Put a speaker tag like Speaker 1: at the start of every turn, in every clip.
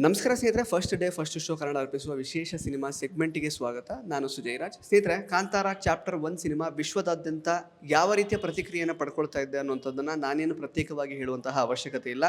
Speaker 1: ನಮಸ್ಕಾರ ಸ್ನೇಹಿತರೆ first day first show Kannada ಅರ್ಪಿಸುವ ವಿಶೇಷ ಸಿನಿಮಾ ಸೆಗ್ಮೆಂಟಿಗೆ ಸ್ವಾಗತ. ನಾನು ಸುಜಯ್ ರಾಜ್. ಸ್ನೇಹಿತರೆ, ಕಾಂತಾರ ಚಾಪ್ಟರ್ ಒನ್ ಸಿನಿಮಾ ವಿಶ್ವದಾದ್ಯಂತ ಯಾವ ರೀತಿಯ ಪ್ರತಿಕ್ರಿಯೆಯನ್ನು ಪಡ್ಕೊಳ್ತಾ ಇದೆ ಅನ್ನುವಂಥದ್ದನ್ನು ನಾನೇನು ಪ್ರತ್ಯೇಕವಾಗಿ ಹೇಳುವಂತಹ ಅವಶ್ಯಕತೆ ಇಲ್ಲ.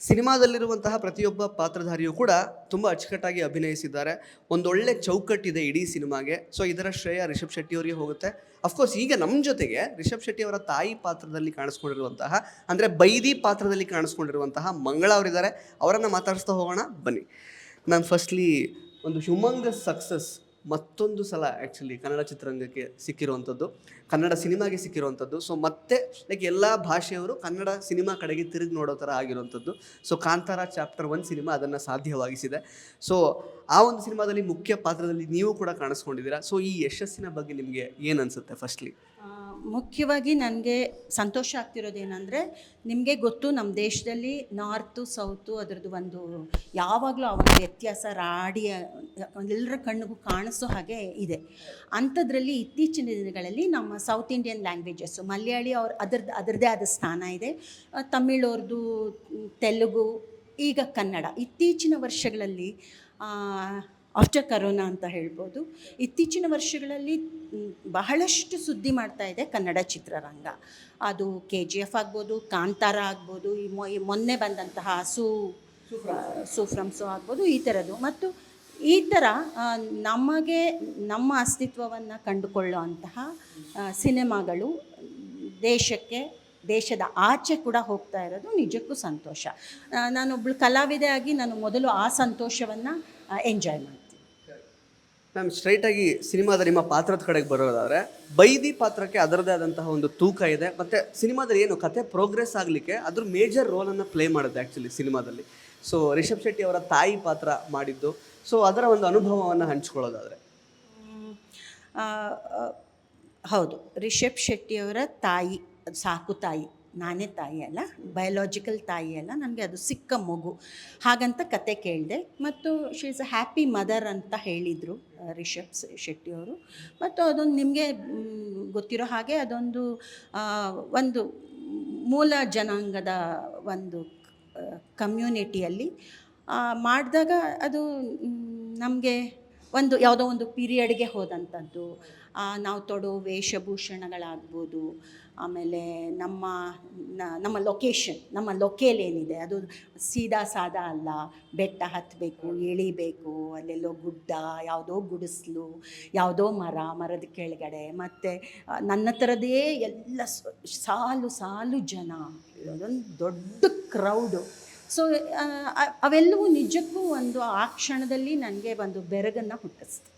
Speaker 1: ಸಿನಿಮಾದಲ್ಲಿರುವಂತಹ ಪ್ರತಿಯೊಬ್ಬ ಪಾತ್ರಧಾರಿಯೂ ಕೂಡ ತುಂಬ ಅಚ್ಚುಕಟ್ಟಾಗಿ ಅಭಿನಯಿಸಿದ್ದಾರೆ. ಒಂದೊಳ್ಳೆ ಚೌಕಟ್ಟಿದೆ ಇಡೀ ಸಿನಿಮಾಗೆ. ಸೊ ಇದರ ಶ್ರೇಯ ರಿಷಬ್ ಶೆಟ್ಟಿ ಅವರಿಗೆ ಹೋಗುತ್ತೆ ಅಫ್ಕೋರ್ಸ್ ಈಗ ನಮ್ಮ ಜೊತೆಗೆ ರಿಷಬ್ ಶೆಟ್ಟಿ ಅವರ ತಾಯಿ ಪಾತ್ರದಲ್ಲಿ ಕಾಣಿಸ್ಕೊಂಡಿರುವಂತಹ, ಅಂದರೆ ಬೈದಿ ಪಾತ್ರದಲ್ಲಿ ಕಾಣಿಸ್ಕೊಂಡಿರುವಂತಹ ಮಂಗಳ ಅವರಿದ್ದಾರೆ. ಅವರನ್ನು ಮಾತಾಡಿಸ್ತಾ ಹೋಗೋಣ. ಬನ್ನಿ. ನಾನು ಫಸ್ಟ್ಲಿ ಒಂದು ಹ್ಯೂಮಂಗಸ್ ಸಕ್ಸಸ್ ಮತ್ತೊಂದು ಸಲ ಆ್ಯಕ್ಚುಲಿ ಕನ್ನಡ ಚಿತ್ರರಂಗಕ್ಕೆ ಸಿಕ್ಕಿರುವಂಥದ್ದು, ಕನ್ನಡ ಸಿನಿಮಾಗೆ ಸಿಕ್ಕಿರುವಂಥದ್ದು. ಸೊ ಮತ್ತೆ ಲೈಕ್ ಎಲ್ಲ ಭಾಷೆಯವರು ಕನ್ನಡ ಸಿನಿಮಾ ಕಡೆಗೆ ತಿರುಗಿ ನೋಡೋ ಥರ ಆಗಿರುವಂಥದ್ದು. So Kantara chapter one cinema ಅದನ್ನು ಸಾಧ್ಯವಾಗಿಸಿದೆ. ಸೊ ಆ ಒಂದು ಸಿನಿಮಾದಲ್ಲಿ ಮುಖ್ಯ ಪಾತ್ರದಲ್ಲಿ ನೀವು ಕೂಡ ಕಾಣಿಸ್ಕೊಂಡಿದ್ದೀರಾ? ಸೊ ಈ ಯಶಸ್ಸಿನ ಬಗ್ಗೆ ನಿಮಗೆ ಏನು ಅನಿಸುತ್ತೆ ಫಸ್ಟ್ಲಿ
Speaker 2: ಮುಖ್ಯವಾಗಿ ನನಗೆ ಸಂತೋಷ ಆಗ್ತಿರೋದೇನೆಂದರೆ, ನಿಮಗೆ ಗೊತ್ತು ನಮ್ಮ ದೇಶದಲ್ಲಿ ನಾರ್ತು, ಸೌತು ಅದರದ್ದು ಒಂದು ಯಾವಾಗಲೂ ಆ ಒಂದು ವ್ಯತ್ಯಾಸ ರಾಡಿಯ ಎಲ್ಲರ ಕಣ್ಣಿಗೂ ಕಾಣಿಸೋ ಹಾಗೆ ಇದೆ. ಅಂಥದ್ರಲ್ಲಿ ಇತ್ತೀಚಿನ ದಿನಗಳಲ್ಲಿ ನಮ್ಮ ಸೌತ್ ಇಂಡಿಯನ್ ಲ್ಯಾಂಗ್ವೇಜಸ್ಸು, ಮಲಯಾಳಿ ಅವ್ರ ಅದರದ್ದು, ಅದರದ್ದೇ ಆದ ಸ್ಥಾನ ಇದೆ. ತಮಿಳವ್ರದ್ದು ತೆಲುಗು, ಈಗ ಕನ್ನಡ. ಇತ್ತೀಚಿನ ವರ್ಷಗಳಲ್ಲಿ ಆಫ್ಟರ್ ಕರೋನಾ ಅಂತ ಹೇಳ್ಬೋದು. ಇತ್ತೀಚಿನ ವರ್ಷಗಳಲ್ಲಿ ಬಹಳಷ್ಟು ಸುದ್ದಿ ಮಾಡ್ತಾ ಇದೆ ಕನ್ನಡ ಚಿತ್ರರಂಗ. ಅದು ಕೆ ಜಿ ಎಫ್ ಆಗ್ಬೋದು, ಕಾಂತಾರ ಆಗ್ಬೋದು, ಈ ಮೊನ್ನೆ ಬಂದಂತಹ ಸೂ ಸೂಫ್ರಮ್ಸು ಆಗ್ಬೋದು, ಈ ಥರದ್ದು. ಮತ್ತು ಈ ಥರ ನಮಗೆ, ನಮ್ಮ ಅಸ್ತಿತ್ವವನ್ನು ಕಂಡುಕೊಳ್ಳೋ ಅಂತಹ ಸಿನಿಮಾಗಳು ದೇಶಕ್ಕೆ, ದೇಶದ ಆಚೆ ಕೂಡ ಹೋಗ್ತಾ ಇರೋದು ನಿಜಕ್ಕೂ ಸಂತೋಷ. ನಾನೊಬ್ಬಳು ಕಲಾವಿದೆ ಆಗಿ ನಾನು ಮೊದಲು ಆ ಸಂತೋಷವನ್ನು ಎಂಜಾಯ್ ಮಾಡ್ತೀನಿ.
Speaker 1: ಮ್ಯಾಮ್ ಸ್ಟ್ರೈಟಾಗಿ ಸಿನಿಮಾದ ನಿಮ್ಮ ಪಾತ್ರದ ಕಡೆಗೆ ಬರೋದಾದರೆ, ಬೈದಿ ಪಾತ್ರಕ್ಕೆ ಅದರದೇ ಆದಂತಹ ಒಂದು ತೂಕ ಇದೆ. ಮತ್ತು ಸಿನಿಮಾದಲ್ಲಿ ಏನು, ಕತೆ ಪ್ರೋಗ್ರೆಸ್ ಆಗಲಿಕ್ಕೆ ಅದ್ರ ಮೇಜರ್ ರೋಲನ್ನು ಪ್ಲೇ ಮಾಡುತ್ತೆ ಆ್ಯಕ್ಚುಲಿ ಸಿನಿಮಾದಲ್ಲಿ. ಸೊ ರಿಷಬ್ ಶೆಟ್ಟಿ ಅವರ ತಾಯಿ ಪಾತ್ರ ಮಾಡಿದ್ದು. ಸೊ ಅದರ ಒಂದು ಅನುಭವವನ್ನು ಹಂಚ್ಕೊಳ್ಳೋದಾದರೆ.
Speaker 2: ಹೌದು. ರಿಷಬ್ ಶೆಟ್ಟಿಯವರ ತಾಯಿ, ಸಾಕು ತಾಯಿ. ನಾನೇ ತಾಯಿ ಅಲ್ಲ ಬಯೋಲಾಜಿಕಲ್ ತಾಯಿ ಅಲ್ಲ, ನನಗೆ ಅದು ಸಿಕ್ಕ ಮಗು. ಹಾಗಂತ ಕತೆ ಕೇಳಿದೆ. ಮತ್ತು she is a happy mother ಅಂತ ಹೇಳಿದರು ರಿಷಬ್ ಶೆಟ್ಟಿ ಶೆಟ್ಟಿಯವರು ಮತ್ತು ಅದೊಂದು ನಿಮಗೆ ಗೊತ್ತಿರೋ ಹಾಗೆ ಅದೊಂದು ಒಂದು ಮೂಲ ಜನಾಂಗದ ಒಂದು ಕಮ್ಯುನಿಟಿಯಲ್ಲಿ ಮಾಡಿದಾಗ ಅದು ನಮಗೆ ಒಂದು ಯಾವುದೋ ಒಂದು ಪೀರಿಯಡ್ಗೆ ಹೋದಂಥದ್ದು. ನಾವು ತೊಡೋ ವೇಷಭೂಷಣಗಳಾಗ್ಬೋದು, ಆಮೇಲೆ ನಮ್ಮ ನಮ್ಮ ಲೊಕೇಶನ್ ನಮ್ಮ ಲೊಕೇಲ್ ಏನಿದೆ, ಅದು ಸೀದಾ ಸಾದಾ ಅಲ್ಲ, ಬೆಟ್ಟ ಹತ್ತಬೇಕು ಇಳಿಬೇಕು, ಅಲ್ಲೆಲ್ಲೋ ಗುಡ್ಡ, ಯಾವುದೋ ಗುಡಿಸ್ಲು, ಯಾವುದೋ ಮರ, ಮರದ ಕೆಳಗಡೆ, ಮತ್ತು ನನ್ನ ಥರದೇ ಎಲ್ಲ ಸಾಲು ಸಾಲು ಜನ ಅದೊಂದು ದೊಡ್ಡ ಕ್ರೌಡು ಸೊ ಅವೆಲ್ಲವೂ ನಿಜಕ್ಕೂ ಒಂದು ಆ ಕ್ಷಣದಲ್ಲಿ ನನಗೆ ಒಂದು ಬೆರಗನ್ನು ಹುಟ್ಟಿಸ್ತು.